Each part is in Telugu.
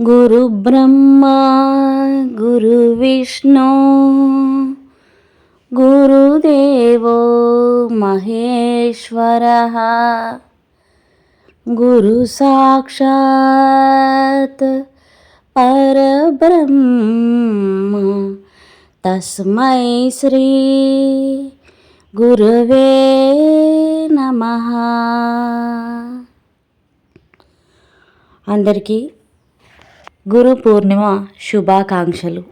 గురు బ్రహ్మ గురు విష్ణు గురుదేవో మహేశ్వర గురు సాక్షాత్ పరబ్రహ్మ. తస్మై శ్రీ గురవే నమ. అందరికీ గురు పూర్ణిమ శుభాకాంక్షలు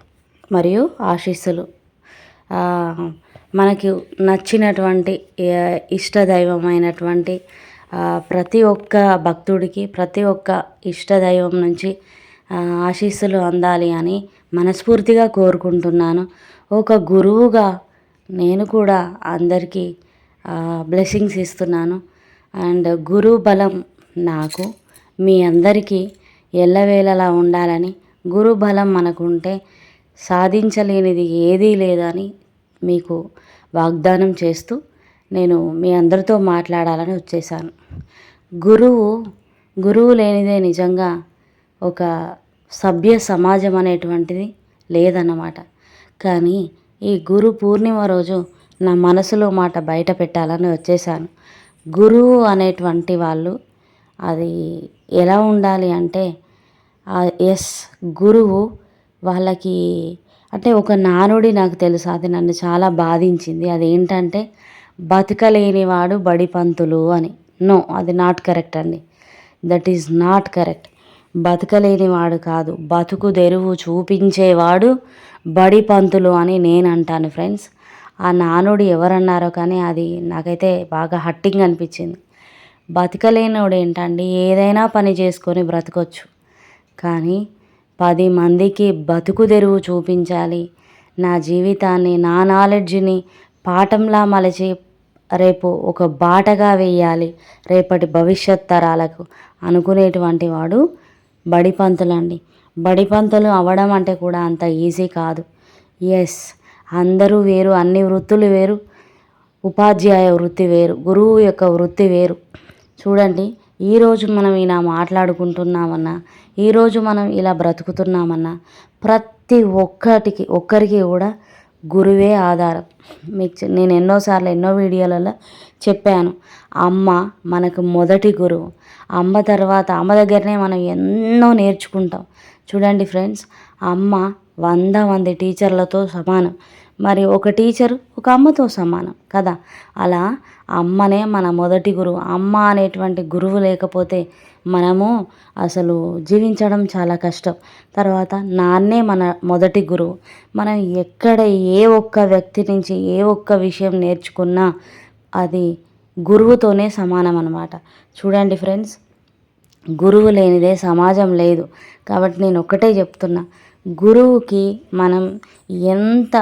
మరియు ఆశీస్సులు. మనకి మనకు నచ్చినటువంటి ఇష్టదైవమైనటువంటి ప్రతి ఒక్క భక్తుడికి ప్రతి ఒక్క ఇష్టదైవం నుంచి ఆశీస్సులు అందాలి అని మనస్ఫూర్తిగా కోరుకుంటున్నాను. ఒక గురువుగా నేను కూడా అందరికీ బ్లెస్సింగ్స్ ఇస్తున్నాను. అండ్ గురు బలం నాకు మీ అందరికీ ఎల్లవేళలా ఉండాలని గురు బలం మనకుంటే సాధించలేనిది ఏదీ లేదని మీకు వాగ్దానం చేస్తూ నేను మీ అందరితో మాట్లాడాలని వచ్చేసాను. గురువు గురువు లేనిదే నిజంగా ఒక సభ్య సమాజం అనేటువంటిది లేదన్నమాట. కానీ ఈ గురు పూర్ణిమ రోజు నా మనసులో మాట బయట పెట్టాలని వచ్చేసాను. గురువు అనేటువంటి వాళ్ళు అది ఎలా ఉండాలి అంటే ఎస్ గురువు వాళ్ళకి అంటే ఒక నానుడి నాకు తెలుసు. అది నన్ను చాలా బాధించింది. అదేంటంటే బతకలేనివాడు బడిపంతులు అని. నో అది నాట్ కరెక్ట్ అండి. That is not correct. బతకలేనివాడు కాదు. బతుకు తెరువు చూపించేవాడు బడి పంతులు అని నేను అంటాను ఫ్రెండ్స్. ఆ నానుడు ఎవరన్నారో కానీ అది నాకైతే బాగా హట్టింగ్ అనిపించింది. బతకలేనోడు ఏంటండి ఏదైనా పని చేసుకొని బ్రతకొచ్చు. కానీ పది మందికి బతుకు తెరువు చూపించాలి. నా జీవితాన్ని నా నాలెడ్జ్ని పాఠంలా మలచి రేపు ఒక బాటగా వేయాలి. రేపటి భవిష్యత్ తరాలకు అనుకునేటువంటి వాడు బడిపంతులండి బడిపంతులు అవ్వడం అంటే కూడా అంత ఈజీ కాదు. ఎస్ అందరూ వేరు అన్ని వృత్తులు వేరు ఉపాధ్యాయ వృత్తి వేరు గురువు యొక్క వృత్తి వేరు. చూడండి ఈరోజు మనం ఇలా మాట్లాడుకుంటున్నామన్నా ఈరోజు మనం ఇలా బ్రతుకుతున్నామన్నా ప్రతి ఒక్కటికి ఒక్కరికి కూడా గురువే ఆధారం. మీకు నేను ఎన్నోసార్లు ఎన్నో వీడియోలలో చెప్పాను. అమ్మ మనకు మొదటి గురువు. అమ్మ తర్వాత అమ్మ దగ్గరనే మనం ఎన్నో నేర్చుకుంటాం. చూడండి ఫ్రెండ్స్ అమ్మ వంద మంది టీచర్లతో సమానం. మరి ఒక టీచర్ ఒక అమ్మతో సమానం కదా? అలా అమ్మనే మన మొదటి గురువు. అమ్మ అనేటువంటి గురువు లేకపోతే మనము అసలు జీవించడం చాలా కష్టం. తర్వాత నాన్నే మన మొదటి గురువు. మనం ఎక్కడ ఏ ఒక్క వ్యక్తి నుంచి ఏ ఒక్క విషయం నేర్చుకున్నా అది గురువుతోనే సమానం అనమాట చూడండి ఫ్రెండ్స్ గురువు లేనిదే సమాజం లేదు. కాబట్టి నేను ఒక్కటే చెప్తున్నా. గురువుకి మనం ఎంత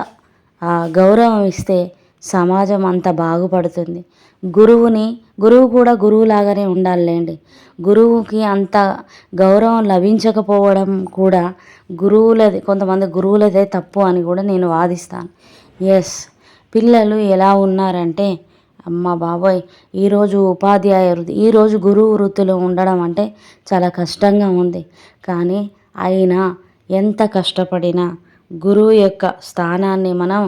గౌరవం ఇస్తే సమాజం అంత బాగుపడుతుంది. గురువుని గురువు కూడా గురువులాగానే ఉండాలిలేండి. గురువుకి అంత గౌరవం లభించకపోవడం కూడా గురువులది కొంతమంది గురువులదే తప్పు అని కూడా నేను వాదిస్తాను. ఎస్ పిల్లలు ఎలా ఉన్నారంటే అమ్మ బాబోయ్ ఈరోజు ఉపాధ్యాయ వృత్తి ఈరోజు గురువు వృత్తిలో ఉండడం అంటే చాలా కష్టంగా ఉంది. కానీ అయినా ఎంత కష్టపడినా గురువు యొక్క స్థానాన్ని మనం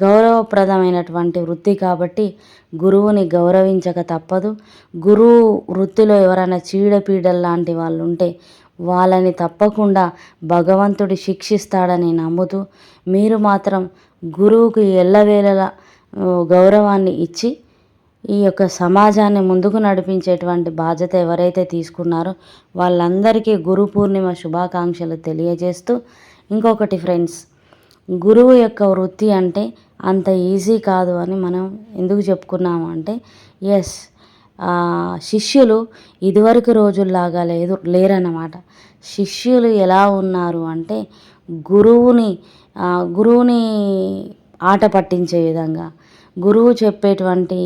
గౌరవప్రదమైనటువంటి వృత్తి కాబట్టి గురువుని గౌరవించక తప్పదు. గురువు వృత్తిలో ఎవరైనా చీడపీడలు లాంటి వాళ్ళు ఉంటే వాళ్ళని తప్పకుండా భగవంతుడు శిక్షిస్తాడని నమ్ముతూ మీరు మాత్రం గురువుకి ఎల్లవేళలా గౌరవాన్ని ఇచ్చి ఈ యొక్క సమాజాన్ని ముందుకు నడిపించేటువంటి బాధ్యత ఎవరైతే తీసుకున్నారో వాళ్ళందరికీ గురు పూర్ణిమ శుభాకాంక్షలు తెలియజేస్తూ ఇంకొకటి ఫ్రెండ్స్ గురువు యొక్క వృత్తి అంటే అంత ఈజీ కాదు అని మనం ఎందుకు చెప్పుకున్నాము అంటే ఎస్ శిష్యులు ఇదివరకు రోజుల్లాగా లేదు లేరన్నమాట. శిష్యులు ఎలా ఉన్నారు అంటే గురువుని గురువుని ఆట పట్టించే విధంగా గురువు చెప్పేటువంటి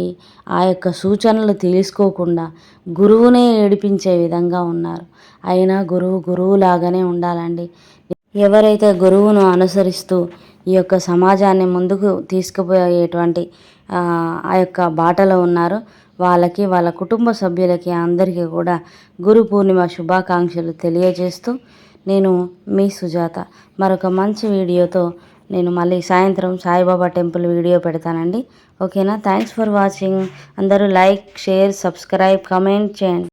ఆ యొక్క సూచనలు తెలుసుకోకుండా గురువునే ఏడిపించే విధంగా ఉన్నారు. అయినా గురువు గురువులాగానే ఉండాలండి. ఎవరైతే గురువును అనుసరిస్తూ ఈ యొక్క సమాజాన్ని ముందుకు తీసుకుపోయేటువంటి ఆ ఆ యొక్క బాటలో ఉన్నారో వాళ్ళకి వాళ్ళ కుటుంబ సభ్యులకి అందరికీ కూడా గురు పూర్ణిమ శుభాకాంక్షలు తెలియజేస్తూ నేను మీ సుజాత. మరొక మంచి వీడియోతో నేను మళ్ళీ సాయంత్రం సాయిబాబా టెంపుల్ వీడియో పెడతానండి. ఓకేనా? థ్యాంక్స్ ఫర్ వాచింగ్ అందరూ లైక్ షేర్ సబ్స్క్రైబ్ కమెంట్ చేయండి.